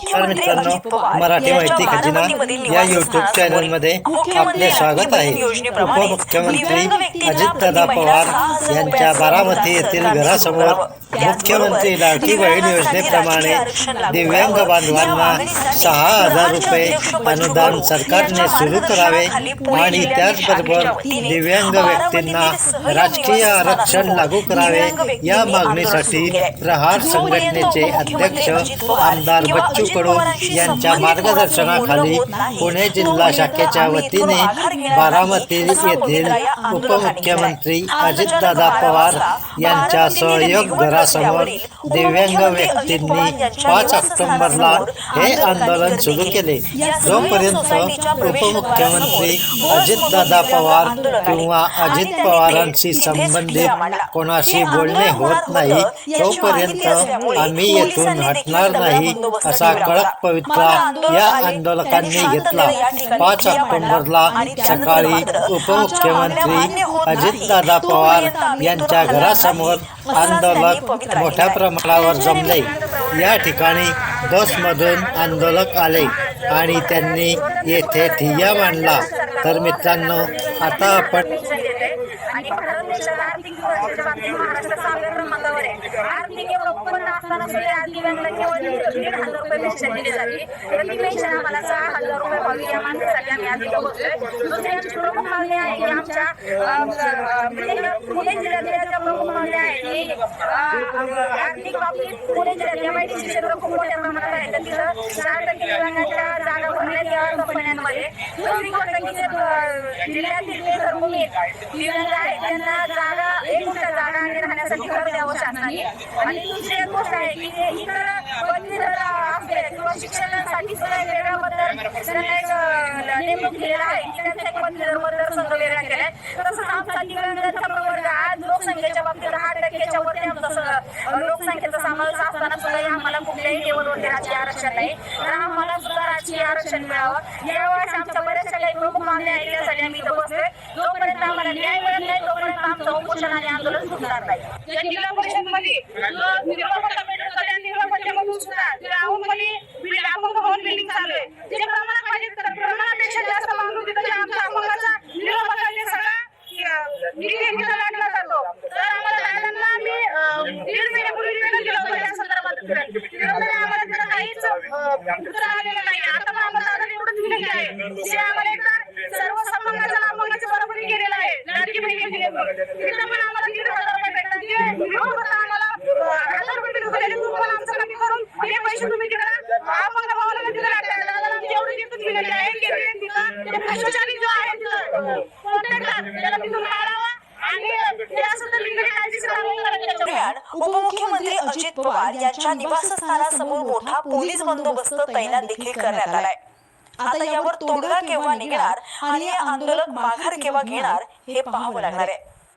अजित पवार मराठी माहिती खजिना या युट्यूब चॅनलमध्ये मुख्यमंत्री आपले स्वागत आहे उपमुख्यमंत्री अजितदादा पवार यांच्या बारामती येथील घरासमोर. मुख्यमंत्री लाडकी बहीण योजनेप्रमाणे दिव्यांग. बांधवांना सहा हजार रुपये अनुदान सरकारने सुरू करावे आणि त्याचबरोबर दिव्यांग व्यक्तींना राजकीय आरक्षण लागू करावे या मागणीसाठी. प्रहार संघटनेचे अध्यक्ष आमदार बच्चू कडू यांच्या मार्गदर्शनाखाली पुणे जिल्हा शाखेच्या वतीने बारामती येथील उपमुख्यमंत्री अजितदादा पवार यांच्या सहयोग निगवत रस्त्यावरील दिव्यांग व्यक्तींनी पाच ऑक्टोबरला हे आंदोलन सुरू केली. जोपर्यंत उपमुख्यमंत्री अजितदादा पवार किंवा अजित पवारांशी संबंधित. कोणाशी बोलणे होत नाही तोपर्यंत आम्ही येथून हटणार नाही असा कडक. पवित्रा या आंदोलकांनी घेतला पाच ऑक्टोबरला सकाळी उपमुख्यमंत्री. अजितदादा पवार यांच्या घरासमोर आंदोलक मोठ्या. प्रमाणावर जमले या ठिकाणी बसमधून आंदोलक आले आणि त्यांनी येथे ठिय्या मांडला तर मित्रांनो आता आपण आर्थिक विकासाच्या दीड हजार रुपये पेन्शन दिली जाते. ती पेन्शन आम्हाला सहा हजार रुपये व्हावी या मागणीसाठी आम्ही आधी इथं दुसरी आमची प्रमुख मागणी आहे की आमच्या पुणे जिल्ह्यातल्या जिल्ह्यातील प्रमुख मागण्या आहेत की आर्थिक बाबतीत पुणे जिल्ह्यातल्या एम क्षेत्र खूप मोठ्या प्रमाणात आहे तर तिथं चार टक्के दिव्यांगाच्या जागा भरण्यात या कंपन्यांमध्ये दुसरी गोष्ट की जिल्ह्यातील जे सर्व दिव्यांग आहेत त्यांना जागा एक द्यावं शासनाने. आणि दुसरी एक गोष्ट आहे की पदवीधर किंवा शिक्षणासाठी सुद्धा वेगळा मतदार त्यांना एक नेमणूक केलेला आहे. त्यांचा एक पदवीधर मतदारसंघ वेगळा केलाय. तसंच आमचा दिव्यांगांचा प्रवर्ग आज लोकसंख्येच्या बाबतीत दहा टक्क्याच्या वरती आमचा लोकसंख्येचा समावेश असताना सुद्धा आम्हाला कुठल्याही लेवलवरती राजकीय आरक्षण नाही. तर आम्हाला सुद्धा राजकीय आरक्षण मिळावं. यावेळेस आमच्या बऱ्याचशा प्रमुख मागण्या आहेत त्यासाठी आम्ही इथं बसलोय. जोपर्यंत आम्हाला न्याय मिळत नाही तोपर्यंत आमचं उपोषण आणि आंदोलन सुटणार नाही. या जिल्हा परिषदमध्ये जो जिल्हा परिषद जिल्हा परिषदेमधून सुद्धा म्हणजे भवन बिल्डिंग चालू आहे. जे प्रमाणात पाहिजे तर प्रमाणापेक्षा जास्त मागणी होती आमच्या जिल्हा परिषदेने सगळा निधी लागला जातो. तर आम्हाला दादांना आम्ही दीड महिन्यापूर्वी संदर्भात. आम्हाला त्याला काहीच उत्तर आलेलं नाही. दादाने आहे. आम्हाला सर्व संबंधाचा बरोबरी आहे. लाडकी तिथं पण आम्हाला दीड हजार रुपये भेटतात. जे आम्हाला हजार रुपये भेटत होते पण आमचं कमी करून हे पैसे तुम्ही अपंग भावाला लागतात एवढी आहे तिथं. ते भ्रष्टाचारी जो आहे तिथं त्याला तिथून काढावा. उपमुख्यमंत्री अजित पवार यांच्या निवासस्थानासमोर मोठा पोलीस बंदोबस्त तैनात देखील करण्यात आलाय. आता यावर तोडगा केव्हा निघणार? आणि हे आंदोलक माघार केव्हा घेणार? हे पाहावं लागणार आहे.